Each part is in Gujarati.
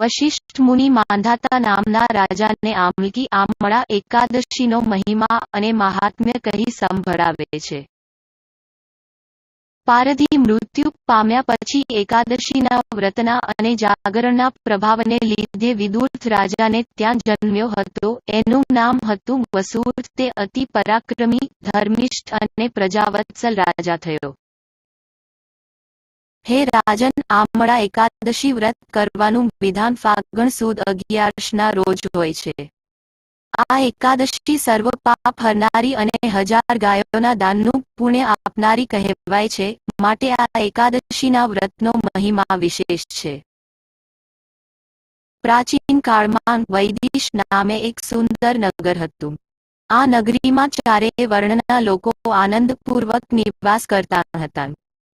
વશિષ્ઠ મુનિ માંધાતા નામના રાજાને આમલકી આમળા એકાદશીનો મહિમા અને મહાત્મ્ય કહી સંભળાવે છે. પારધી મૃત્યુ પામ્યા પછી એકાદશીના વ્રતના અને જાગરણના પ્રભાવને લીધે વિદુર્થ રાજાને ત્યાં જન્મ્યો હતો. એનું નામ હતું વસુર્થ તે અતિ પરાક્રમી, ધર્મિષ્ઠ અને પ્રજાવત્સલ રાજા થયો. હે રાજન, આમળા એકાદશી વ્રત કરવાનું વિધાન ફાગણ સુદ અગિયારસના રોજ હોય છે. આ એકાદશી સર્વ પાપ હરનારી અને હજાર ગાયોના દાનનું પુણ્ય આપનારી કહેવાય છે, માટે આ એકાદશીના વ્રતનો મહિમા વિશેષ છે. પ્રાચીન કાળમાં વૈદિશ નામે એક સુંદર નગર હતું. આ નગરીમાં ચારેય વર્ણના લોકો આનંદપૂર્વક નિવાસ કરતા હતા.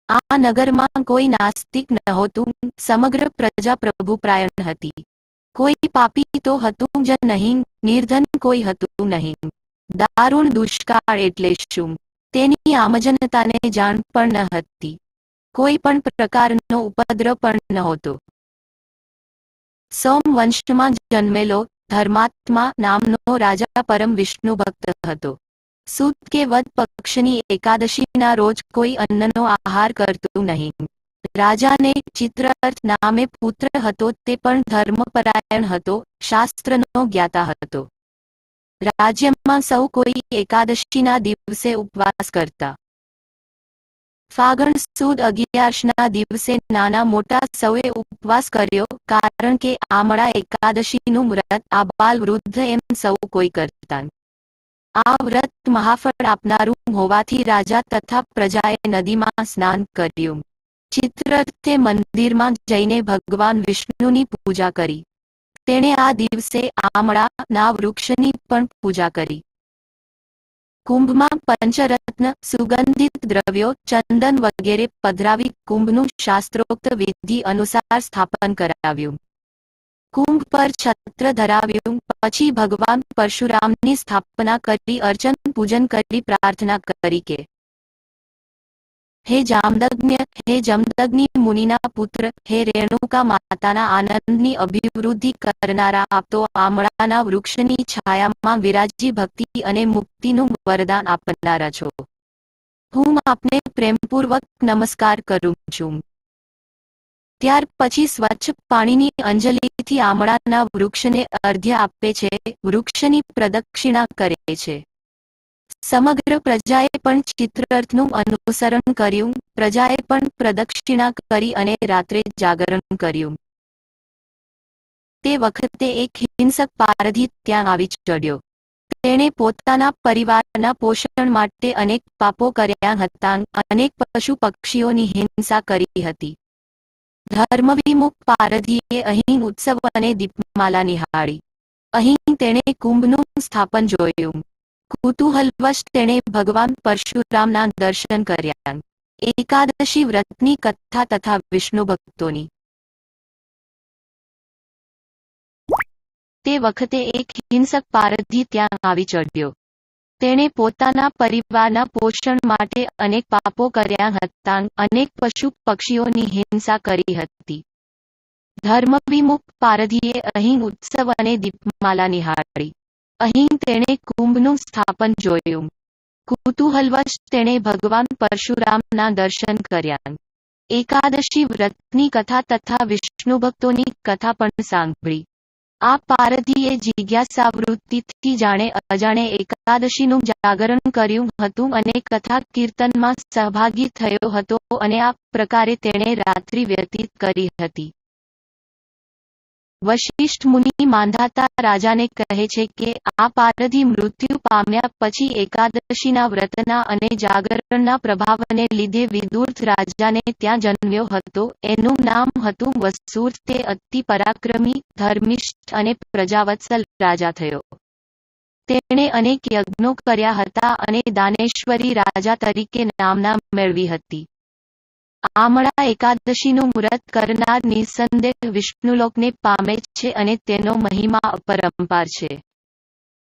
આ નગરમાં કોઈ નાસ્તિક નહોતું, સમગ્ર પ્રજા પ્રભુપ્રાયણ હતી. કોઈ પાપી તો હતું જ નહીં, નિર્ધન કોઈ હતું નહીં. દારૂણ દુષ્કાળ એટલે શું? તેની આમજનતાને જાણ પણ ન હતી. કોઈ પણ પ્રકારનો ઉપદ્રવ પણ નહોતો. સોમવંશમાં જન્મેલો ધર્માત્મા નામનો રાજા પરમ વિષ્ણુ ભક્ત હતો. સુદ કે વદ પક્ષની એકાદશીના રોજ કોઈ અન્નનો આહાર કરતું નહીં. રાજાને ચિત્રઅર્થ નામે પુત્ર હતો તે પણ ધર્મપરાયણ હતો, શાસ્ત્રનો જ્ઞાતા હતો. રાજ્યમાં સૌ કોઈ એકાદશીના દિવસે ઉપવાસ કરતા. ફાગણ સુદ અગિયારસના દિવસે નાના મોટા સૌએ ઉપવાસ કર્યો, કારણ કે આમળા એકાદશીનું વ્રત આબાલ વૃદ્ધ એમ સૌ કોઈ કરતા આ વ્રત મહાફળ આપનારું હોવાથી રાજા તથા પ્રજાએ નદીમાં સ્નાન કર્યું. ચિત્રર્થે મંદિરમાં જઈને ભગવાન વિષ્ણુની પૂજા કરી. તેણે આ દિવસે આમળા ના વૃક્ષની પણ પૂજા કરી. કુંભમાં પંચરત્ન સુગંધિત દ્રવ્યો, ચંદન વગેરે પધરાવી કુંભનું શાસ્ત્રોક્ત વિધિ અનુસાર સ્થાપન કરાવ્યું. કુંભ પર છત્ર ધરાવ્યું. પછી ભગવાન પરશુરામની સ્થાપના કરી, અર્ચન પૂજન કરી, પ્રાર્થના કરી કે, હે જામદગ્ન, હે જમદગ્નિ મુનિના પુત્ર, હે રેણુકા માતાના આનંદની અભિવૃદ્ધિ કરનારા આપતો આમળાના વૃક્ષની છાયામાં વિરાજી ભક્તિ અને મુક્તિનું વરદાન આપનારા છો. હું આપને પ્રેમપૂર્વક નમસ્કાર કરું છું. ત્યાર પછી સ્વચ્છ પાણીની અંજલિથી આમળાના વૃક્ષને અર્ધ્ય આપે છે, વૃક્ષની પ્રદક્ષિણા કરે છે. સમગ્ર પ્રજાએ પણ ચિત્રાર્થનું અનુસરણ કર્યું, પ્રજાએ પણ પ્રદક્ષિણા કરી અને રાત્રે જાગરણ કર્યું. તે વખતે એક હિંસક પારધી ત્યાં આવી ચડ્યો. તેણે પોતાના પરિવારના પોષણ માટે અનેક પાપો કર્યા હતા, અનેક પશુ પક્ષીઓની હિંસા કરી હતી. ધર્મવિમુખ પારધીએ અહીં ઉત્સવ અને દીપમાલા નિહાળી. અહીં તેણે કુંભનું સ્થાપન જોયું. કુતૂહલવશ તેણે ભગવાન પરશુરામના દર્શન કર્યા. એકાદશી વ્રતની કથા તથા વિષ્ણુ ભક્તોની. તે વખતે એક હિંસક પારધી ત્યાં આવી ચડ્યો. તેણે પોતાના પરિવારના પોષણ માટે અનેક પાપો કર્યા હતા. અનેક પશુ પક્ષીઓની હિંસા કરી હતી. ધર્મવિમુખ પારધીએ અહીં ઉત્સવ અને દીપમાલા નિહાળી. અહીં તેણે કુંભનું સ્થાપન જોયું. કુતુહલવશ તેણે ભગવાન પરશુરામના દર્શન કર્યા. એકાદશી વ્રતની કથા તથા વિષ્ણુ ભક્તોની કથા પણ સાંભળી. આ પારધીએ જિજ્ઞાસાવૃત્તિથી જાણે અજાણે એકાદશીનું જાગરણ કર્યું હતું અને કથા કીર્તનમાં સહભાગી થયો હતો અને આ પ્રકારે તેણે રાત્રિ વ્યતીત કરી હતી. વશિષ્ઠ મુનિ માંધાતા રાજાને કહે છે કે, આ પારધી મૃત્યુ પામ્યા પછી એકાદશીના વ્રતના અને જાગરણના પ્રભાવને લીધે વિદુર્થ રાજાને ત્યાં જન્મ્યો હતો. એનું નામ હતું વસુર. તે અતિ પરાક્રમી, ધર્મિષ્ઠ અને પ્રજાવત્સલ રાજા થયો. તેણે અનેક યજ્ઞો કર્યા હતા અને દાનેશ્વરી રાજા તરીકે નામના મેળવી હતી. આમળા એકાદશીનું મુહૂર્ત કરનાર નિસંદેહ વિષ્ણુલોકને પામે છે અને તેનો મહિમા અપરંપાર છે.